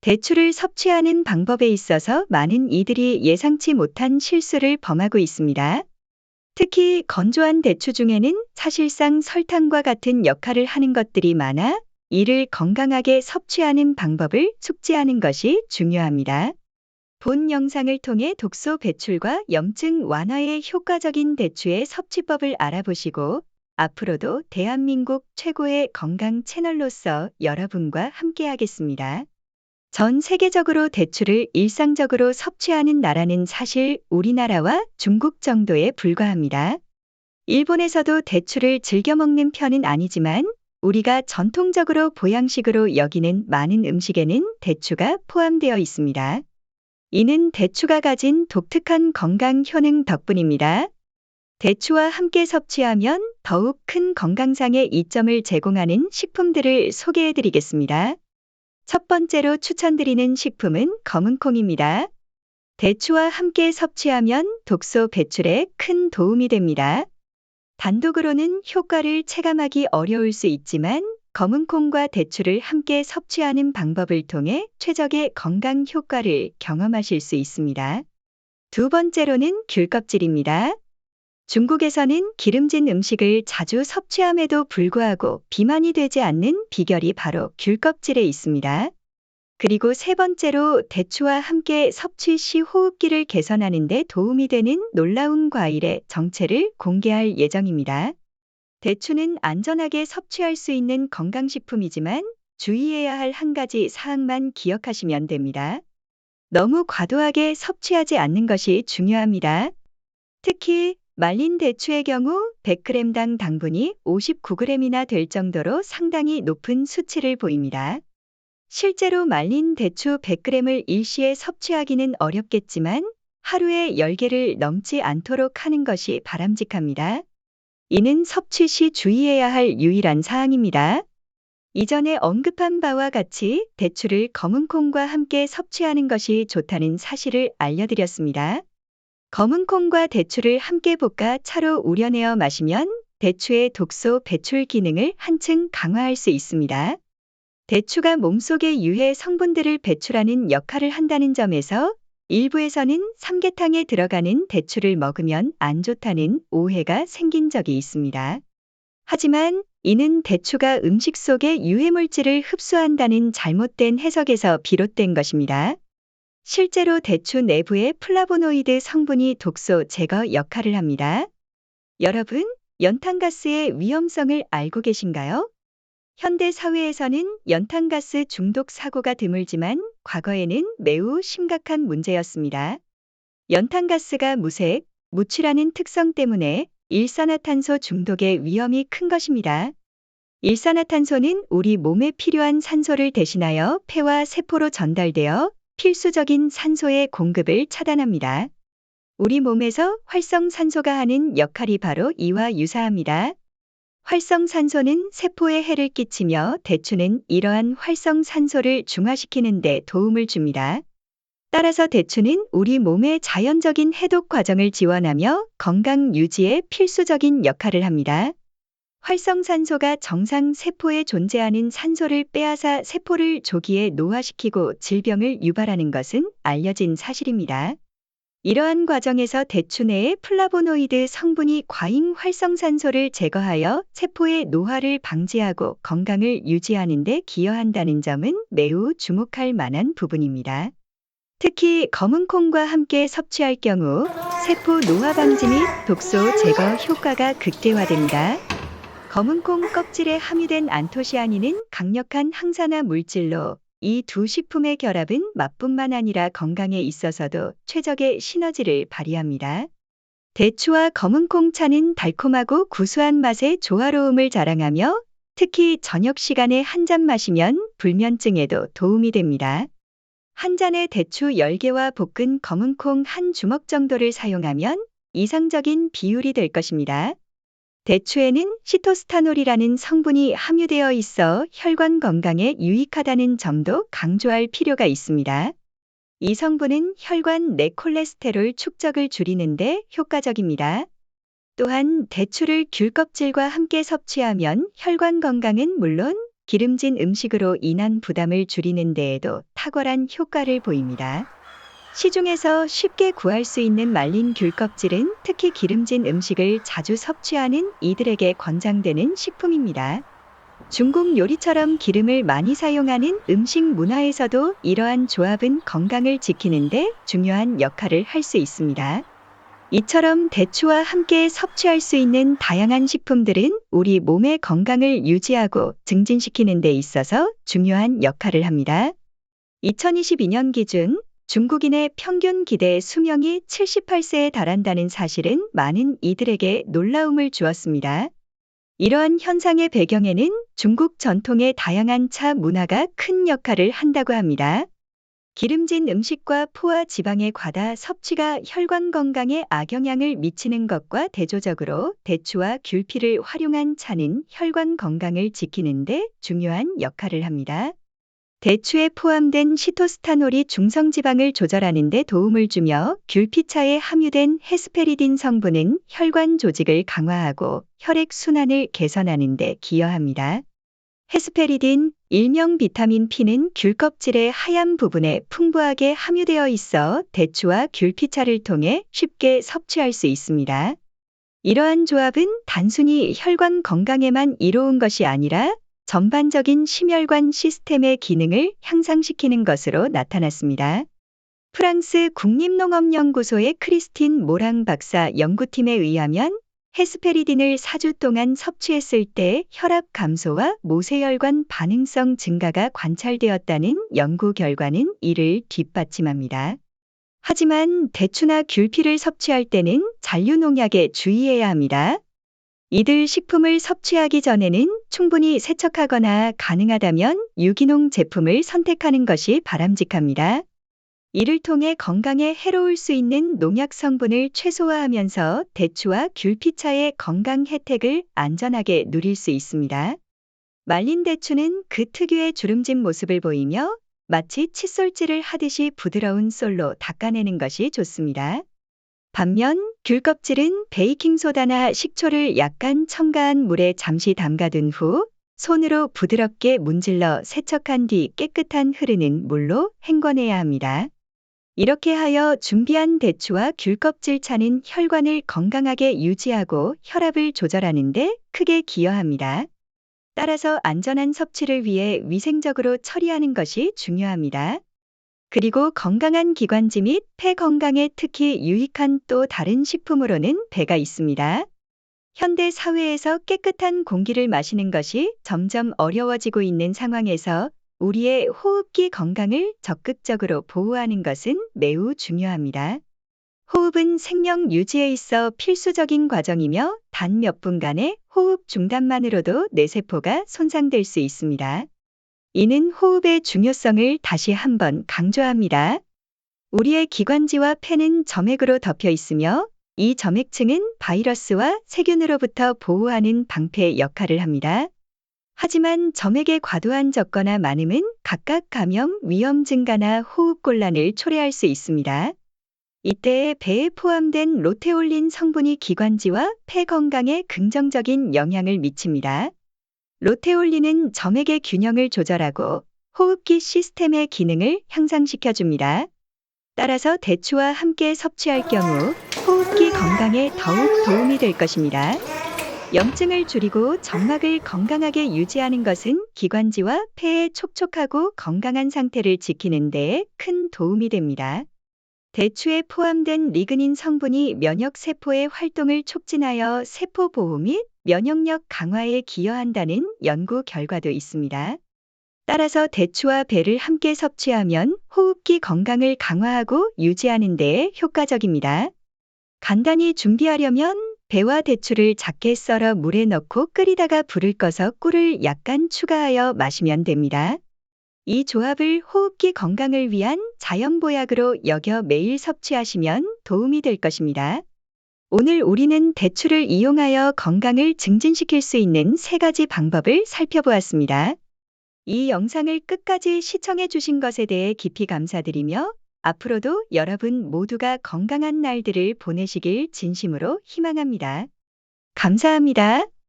대추를 섭취하는 방법에 있어서 많은 이들이 예상치 못한 실수를 범하고 있습니다. 특히 건조한 대추 중에는 사실상 설탕과 같은 역할을 하는 것들이 많아 이를 건강하게 섭취하는 방법을 숙지하는 것이 중요합니다. 본 영상을 통해 독소 배출과 염증 완화에 효과적인 대추의 섭취법을 알아보시고 앞으로도 대한민국 최고의 건강 채널로서 여러분과 함께하겠습니다. 전 세계적으로 대추를 일상적으로 섭취하는 나라는 사실 우리나라와 중국 정도에 불과합니다. 일본에서도 대추를 즐겨 먹는 편은 아니지만 우리가 전통적으로 보양식으로 여기는 많은 음식에는 대추가 포함되어 있습니다. 이는 대추가 가진 독특한 건강 효능 덕분입니다. 대추와 함께 섭취하면 더욱 큰 건강상의 이점을 제공하는 식품들을 소개해 드리겠습니다. 첫 번째로 추천드리는 식품은 검은콩입니다. 대추와 함께 섭취하면 독소 배출에 큰 도움이 됩니다. 단독으로는 효과를 체감하기 어려울 수 있지만 검은콩과 대추를 함께 섭취하는 방법을 통해 최적의 건강 효과를 경험하실 수 있습니다. 두 번째로는 귤껍질입니다. 중국에서는 기름진 음식을 자주 섭취함에도 불구하고 비만이 되지 않는 비결이 바로 귤 껍질에 있습니다. 그리고 세 번째로 대추와 함께 섭취 시 호흡기를 개선하는 데 도움이 되는 놀라운 과일의 정체를 공개할 예정입니다. 대추는 안전하게 섭취할 수 있는 건강식품이지만 주의해야 할 한 가지 사항만 기억하시면 됩니다. 너무 과도하게 섭취하지 않는 것이 중요합니다. 특히 말린 대추의 경우 100g당 당분이 59g이나 될 정도로 상당히 높은 수치를 보입니다. 실제로 말린 대추 100g을 일시에 섭취하기는 어렵겠지만 하루에 10개를 넘지 않도록 하는 것이 바람직합니다. 이는 섭취 시 주의해야 할 유일한 사항입니다. 이전에 언급한 바와 같이 대추를 검은콩과 함께 섭취하는 것이 좋다는 사실을 알려드렸습니다. 검은 콩과 대추를 함께 볶아 차로 우려내어 마시면 대추의 독소 배출 기능을 한층 강화할 수 있습니다. 대추가 몸속의 유해 성분들을 배출하는 역할을 한다는 점에서 일부에서는 삼계탕에 들어가는 대추를 먹으면 안 좋다는 오해가 생긴 적이 있습니다. 하지만 이는 대추가 음식 속의 유해물질을 흡수한다는 잘못된 해석에서 비롯된 것입니다. 실제로 대추 내부의 플라보노이드 성분이 독소 제거 역할을 합니다. 여러분, 연탄가스의 위험성을 알고 계신가요? 현대 사회에서는 연탄가스 중독 사고가 드물지만 과거에는 매우 심각한 문제였습니다. 연탄가스가 무색, 무취라는 특성 때문에 일산화탄소 중독의 위험이 큰 것입니다. 일산화탄소는 우리 몸에 필요한 산소를 대신하여 폐와 세포로 전달되어 필수적인 산소의 공급을 차단합니다. 우리 몸에서 활성산소가 하는 역할이 바로 이와 유사합니다. 활성산소는 세포에 해를 끼치며 대추는 이러한 활성산소를 중화시키는 데 도움을 줍니다. 따라서 대추는 우리 몸의 자연적인 해독 과정을 지원하며 건강 유지에 필수적인 역할을 합니다. 활성산소가 정상 세포에 존재하는 산소를 빼앗아 세포를 조기에 노화시키고 질병을 유발하는 것은 알려진 사실입니다. 이러한 과정에서 대추 내의 플라보노이드 성분이 과잉 활성산소를 제거하여 세포의 노화를 방지하고 건강을 유지하는 데 기여한다는 점은 매우 주목할 만한 부분입니다. 특히 검은콩과 함께 섭취할 경우 세포 노화 방지 및 독소 제거 효과가 극대화됩니다. 검은콩 껍질에 함유된 안토시아닌은 강력한 항산화 물질로 이 두 식품의 결합은 맛뿐만 아니라 건강에 있어서도 최적의 시너지를 발휘합니다. 대추와 검은콩 차는 달콤하고 구수한 맛의 조화로움을 자랑하며 특히 저녁 시간에 한 잔 마시면 불면증에도 도움이 됩니다. 한 잔에 대추 10개와 볶은 검은콩 한 주먹 정도를 사용하면 이상적인 비율이 될 것입니다. 대추에는 시토스타놀이라는 성분이 함유되어 있어 혈관 건강에 유익하다는 점도 강조할 필요가 있습니다. 이 성분은 혈관 내 콜레스테롤 축적을 줄이는데 효과적입니다. 또한 대추를 귤 껍질과 함께 섭취하면 혈관 건강은 물론 기름진 음식으로 인한 부담을 줄이는 데에도 탁월한 효과를 보입니다. 시중에서 쉽게 구할 수 있는 말린 귤 껍질은 특히 기름진 음식을 자주 섭취하는 이들에게 권장되는 식품입니다. 중국 요리처럼 기름을 많이 사용하는 음식 문화에서도 이러한 조합은 건강을 지키는데 중요한 역할을 할 수 있습니다. 이처럼 대추와 함께 섭취할 수 있는 다양한 식품들은 우리 몸의 건강을 유지하고 증진시키는 데 있어서 중요한 역할을 합니다. 2022년 기준 중국인의 평균 기대 수명이 78세에 달한다는 사실은 많은 이들에게 놀라움을 주었습니다. 이러한 현상의 배경에는 중국 전통의 다양한 차 문화가 큰 역할을 한다고 합니다. 기름진 음식과 포화 지방의 과다 섭취가 혈관 건강에 악영향을 미치는 것과 대조적으로 대추와 귤피를 활용한 차는 혈관 건강을 지키는 데 중요한 역할을 합니다. 대추에 포함된 시토스타놀이 중성지방을 조절하는 데 도움을 주며 귤피차에 함유된 헤스페리딘 성분은 혈관 조직을 강화하고 혈액 순환을 개선하는 데 기여합니다. 헤스페리딘, 일명 비타민 P는 귤 껍질의 하얀 부분에 풍부하게 함유되어 있어 대추와 귤피차를 통해 쉽게 섭취할 수 있습니다. 이러한 조합은 단순히 혈관 건강에만 이로운 것이 아니라 전반적인 심혈관 시스템의 기능을 향상시키는 것으로 나타났습니다. 프랑스 국립농업연구소의 크리스틴 모랑 박사 연구팀에 의하면 헤스페리딘을 4주 동안 섭취했을 때 혈압 감소와 모세혈관 반응성 증가가 관찰되었다는 연구 결과는 이를 뒷받침합니다. 하지만 대추나 귤피를 섭취할 때는 잔류농약에 주의해야 합니다. 이들 식품을 섭취하기 전에는 충분히 세척하거나 가능하다면 유기농 제품을 선택하는 것이 바람직합니다. 이를 통해 건강에 해로울 수 있는 농약 성분을 최소화하면서 대추와 귤피차의 건강 혜택을 안전하게 누릴 수 있습니다. 말린 대추는 그 특유의 주름진 모습을 보이며 마치 칫솔질을 하듯이 부드러운 솔로 닦아내는 것이 좋습니다. 반면 귤 껍질은 베이킹소다나 식초를 약간 첨가한 물에 잠시 담가둔 후 손으로 부드럽게 문질러 세척한 뒤 깨끗한 흐르는 물로 헹궈내야 합니다. 이렇게 하여 준비한 대추와 귤 껍질 차는 혈관을 건강하게 유지하고 혈압을 조절하는 데 크게 기여합니다. 따라서 안전한 섭취를 위해 위생적으로 처리하는 것이 중요합니다. 그리고 건강한 기관지 및 폐 건강에 특히 유익한 또 다른 식품으로는 배가 있습니다. 현대 사회에서 깨끗한 공기를 마시는 것이 점점 어려워지고 있는 상황에서 우리의 호흡기 건강을 적극적으로 보호하는 것은 매우 중요합니다. 호흡은 생명 유지에 있어 필수적인 과정이며 단 몇 분간의 호흡 중단만으로도 뇌세포가 손상될 수 있습니다. 이는 호흡의 중요성을 다시 한번 강조합니다. 우리의 기관지와 폐는 점액으로 덮여 있으며 이 점액층은 바이러스와 세균으로부터 보호하는 방패 역할을 합니다. 하지만 점액의 과도한 적거나 많음은 각각 감염 위험 증가나 호흡곤란을 초래할 수 있습니다. 이때 배에 포함된 로테올린 성분이 기관지와 폐 건강에 긍정적인 영향을 미칩니다. 로테올린은 점액의 균형을 조절하고 호흡기 시스템의 기능을 향상시켜 줍니다. 따라서 대추와 함께 섭취할 경우 호흡기 건강에 더욱 도움이 될 것입니다. 염증을 줄이고 점막을 건강하게 유지하는 것은 기관지와 폐의 촉촉하고 건강한 상태를 지키는 데 큰 도움이 됩니다. 대추에 포함된 리그닌 성분이 면역 세포의 활동을 촉진하여 세포 보호 및 면역력 강화에 기여한다는 연구 결과도 있습니다. 따라서 대추와 배를 함께 섭취하면 호흡기 건강을 강화하고 유지하는 데 효과적입니다. 간단히 준비하려면 배와 대추를 작게 썰어 물에 넣고 끓이다가 불을 꺼서 꿀을 약간 추가하여 마시면 됩니다. 이 조합을 호흡기 건강을 위한 자연보약으로 여겨 매일 섭취하시면 도움이 될 것입니다. 오늘 우리는 대추를 이용하여 건강을 증진시킬 수 있는 세 가지 방법을 살펴보았습니다. 이 영상을 끝까지 시청해 주신 것에 대해 깊이 감사드리며 앞으로도 여러분 모두가 건강한 날들을 보내시길 진심으로 희망합니다. 감사합니다.